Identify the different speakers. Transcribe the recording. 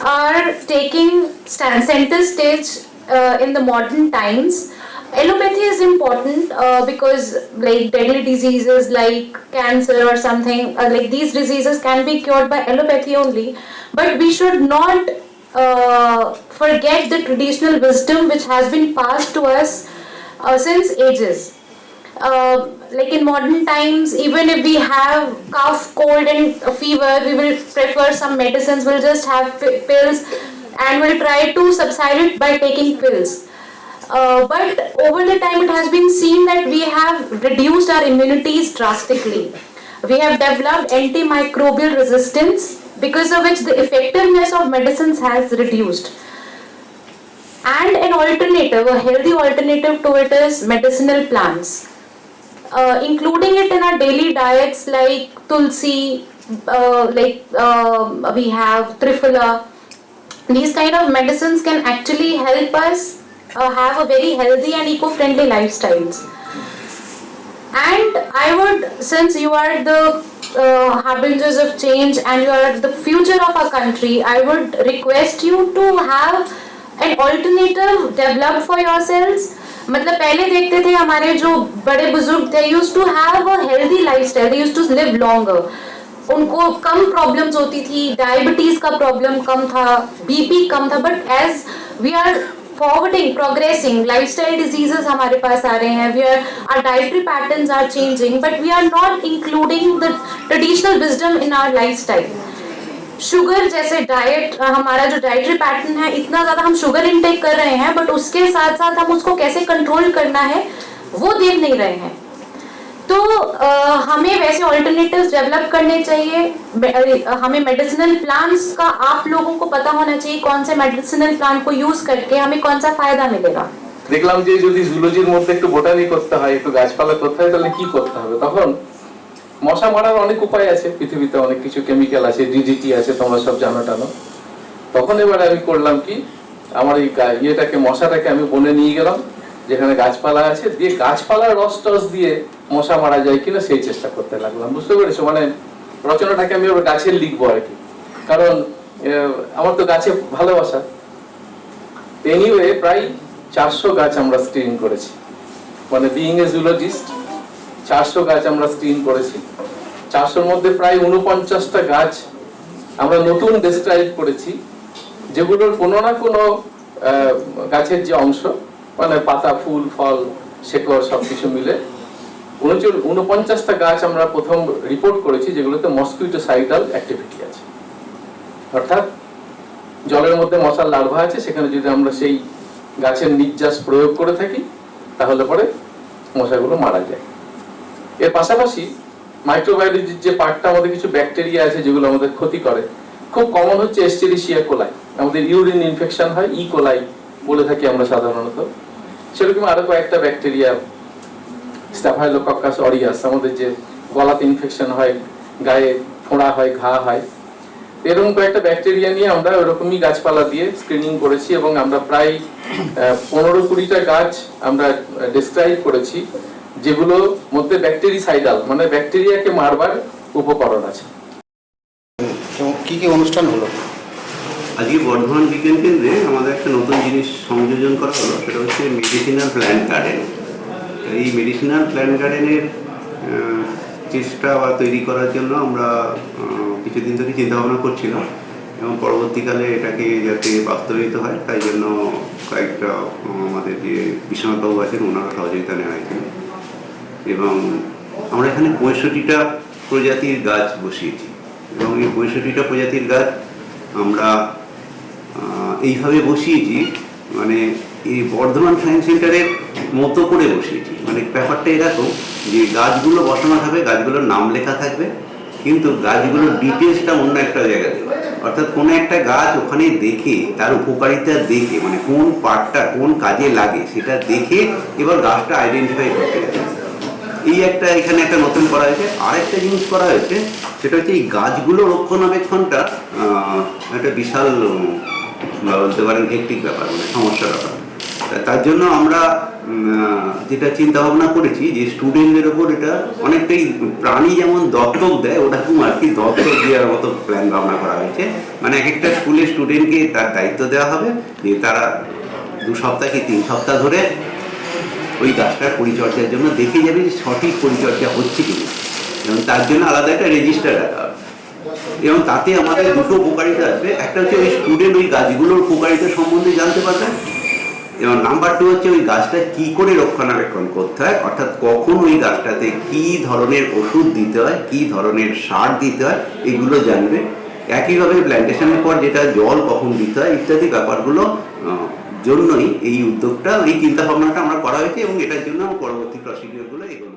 Speaker 1: are taking stand center stage uh, in the modern times. Allopathy is important uh, because like deadly diseases like cancer or something uh, like these diseases can be cured by allopathy only. But we should not uh, forget the traditional wisdom which has been passed to us uh, since ages. Uh, like in modern times, even if we have cough, cold, and fever, we will prefer some medicines. We'll just have pi- pills, and we'll try to subside it by taking pills. Uh, but over the time, it has been seen that we have reduced our immunities drastically. We have developed antimicrobial resistance, because of which the effectiveness of medicines has reduced. And an alternative, a healthy alternative to it is medicinal plants uh, including it in our daily diets like tulsi, uh, like uh, we have triphala. These kind of medicines can actually help us uh, have a very healthy and eco-friendly lifestyles. And I would, since you are the uh, harbingers of change and you are the future of our country, I would request you to have an alternative developed for yourselves. मतलब पहले देखते थे हमारे जो बड़े बुज़ुर्ग थे use to have a healthy lifestyle use to live longer उनको कम प्रॉब्लम्स होती थी डायबिटीज़ का प्रॉब्लम कम था बीपी कम था but as we are forwarding progressing lifestyle diseases हमारे पास आ रहे हैं we are are dietary patterns are changing but we are not including the traditional wisdom in our lifestyle sugar जैसे डाइट हमारा जो डाइटरी पैटर्न है इतना ज्यादा हम शुगर इनटेक कर रहे हैं बट उसके साथ साथ हम उसको कैसे कंट्रोल करना है वो देख नहीं रहे हैं तो अ, हमें वैसे ऑल्टरनेटिव्स डेवलप करने चाहिए मे- अ, हमें मेडिसिनल प्लांट्स का आप लोगों को पता होना चाहिए कौन से मेडिसिनल प्लांट को यूज करके हमें कौन सा फायदा मिलेगा
Speaker 2: দেখলাম যে যদি জুলজির মধ্যে একটু বোটানি করতে হয় একটু গাছপালা করতে হয় তাহলে কি করতে হবে তখন মশা মারার অনেক উপায় আছে, পৃথিবীতে অনেক কিছু কেমিক্যাল আছে ডিডিটি আছে, তোমরা সব জানো টানো। তখন এবারে আমি করলাম কি, আমার এই ইয়েটাকে, মশাটাকে আমি বনে নিয়ে গেলাম, যেখানে গাছপালা আছে, দিয়ে গাছপালার রস টস দিয়ে মশা মারা যায় কিনা সেই চেষ্টা করতে লাগলাম, বুঝতে পেরেছ? মানে রচনাটাকে আমি ওর গাছের লিখব আর কি। কারণ আমার তো গাছে ভালোবাসা। এনিওয়ে প্রায় চারশো গাছ আমরা স্ক্রিন করেছি। মানে বিইং এ জুলজিস্ট চারশো গাছ আমরা স্ক্রিন করেছি। চারশোর মধ্যে প্রায় উনপঞ্চাশটা গাছ আমরা নতুন ডেসক্রাইব করেছি, যেগুলোর কোনো না কোনো গাছের যে অংশ মানে পাতা, ফুল, ফল, শেকড় সব কিছু মিলে উনচল উনপঞ্চাশটা গাছ আমরা প্রথম রিপোর্ট করেছি, যেগুলোতে মসকুইটো সাইটাল অ্যাক্টিভিটি আছে। অর্থাৎ জলের মধ্যে মশার লার্ভা আছে, সেখানে যদি আমরা সেই গাছের নির্যাস প্রয়োগ করে থাকি, তাহলে পরে মশাগুলো মারা যায়। এর পাশাপাশি মাইক্রোবায়োলজির যে পার্টটা আমাদের কিছু ব্যাকটেরিয়া আছে যেগুলো আমাদের ক্ষতি করে, খুব কমন হচ্ছে এস্টেরিশিয়া কোলাই আমাদের ইউরিন ইনফেকশন হয় ই কোলাই বলে থাকি আমরা সাধারণত। সেরকম আরও কয়েকটা ব্যাকটেরিয়া অরিয়াস আমাদের যে গলাতে ইনফেকশন হয়, গায়ে ফোঁড়া হয়, ঘা হয়। এরকম কয়েকটা ব্যাকটেরিয়া নিয়ে আমরা ওরকমই গাছপালা দিয়ে স্ক্রিনিং করেছি এবং আমরা প্রায় পনেরো কুড়িটা গাছ আমরা ডিসক্রাইব করেছি। যেগুলো মধ্যে ব্যাকটেরিসাইডাল মানে ব্যাকটেরিয়াকে মারবার উপকরণ আছে।
Speaker 3: এবং কি কি অনুষ্ঠান হলো?
Speaker 4: আজকে বর্ধমান বিজ্ঞান কেন্দ্রে আমাদের একটা নতুন জিনিস সংযোজন করা হলো সেটা হচ্ছে মেডিসিনাল প্ল্যান্ট গার্ডেন এই মেডিসিনাল প্ল্যান্ট গার্ডেনের চেষ্টা বা তৈরি করার জন্য আমরা কিছুদিন ধরে চিন্তা ভাবনা করছিলাম এবং পরবর্তীকালে এটাকে যাতে বাস্তবায়িত হয় তাই জন্য কয়েকটা আমাদের যে বিশ্বনাথবাবু আছেন ওনারা সহযোগিতা নেওয়া হয়েছিল। এবং আমরা এখানে পঁয়ষট্টিটা প্রজাতির গাছ বসিয়েছি। এবং এই পঁয়ষট্টিটা প্রজাতির গাছ আমরা এইভাবে বসিয়েছি মানে এই বর্ধমান সায়েন্স সেন্টারের মতো করে বসিয়েছি। মানে ব্যাপারটা এরকম যে গাছগুলো বসানো থাকবে, গাছগুলোর নাম লেখা থাকবে, কিন্তু গাছগুলোর ডিটেলসটা অন্য একটা দেওয়া আছে। অর্থাৎ কোনো একটা গাছ ওখানে দেখে, তার উপকারিতা দেখে মানে কোন পার্টটা কোন কাজে লাগে, সেটা দেখে এবার গাছটা আইডেন্টিফাই করতে হবে এই একটা এখানে একটা নতুন করা হয়েছে। আর একটা জিনিস করা হয়েছে, সেটা হচ্ছে এই গাছগুলো রক্ষণাবেক্ষণটা একটা বিশাল বলতে পারেন হেক্টিক ব্যাপার মানে সমস্যার ব্যাপার। তার জন্য আমরা যেটা চিন্তা ভাবনা করেছি যে স্টুডেন্টদের ওপর এটা অনেকটাই প্রাণী যেমন দত্তক দেয় ওরকম আর কি দত্তক দেওয়ার মতো প্ল্যান ভাবনা করা হয়েছে। মানে এক একটা স্কুলের স্টুডেন্টকে তার দায়িত্ব দেওয়া হবে যে তারা দু সপ্তাহ কি তিন সপ্তাহ ধরে ওই গাছটার পরিচর্যার জন্য দেখে যাবে যে সঠিক পরিচর্যা হচ্ছে কিনা এবং তার জন্য আলাদা একটা রেজিস্টার রাখা এবং তাতে আমাদের দুটো উপকারিতা আসবে। একটা হচ্ছে ওই স্টুডেন্ট ওই গাছগুলোর উপকারিতা সম্বন্ধে জানতে পারবে। এবং নাম্বার টু হচ্ছে ওই গাছটা কি করে রক্ষণাবেক্ষণ করতে হয়, অর্থাৎ কখন ওই গাছটাতে কি ধরনের ওষুধ দিতে হয়, কি ধরনের সার দিতে হয়, এগুলো জানবে। একইভাবে প্ল্যান্টেশনের পর যেটা জল কখন দিতে হয় ইত্যাদি ব্যাপারগুলো জন্যই এই উদ্যোগটা, এই চিন্তা ভাবনাটা আমরা করা হয়েছে এবং এটার জন্য পরবর্তী প্রসিডিওরগুলো এগোনো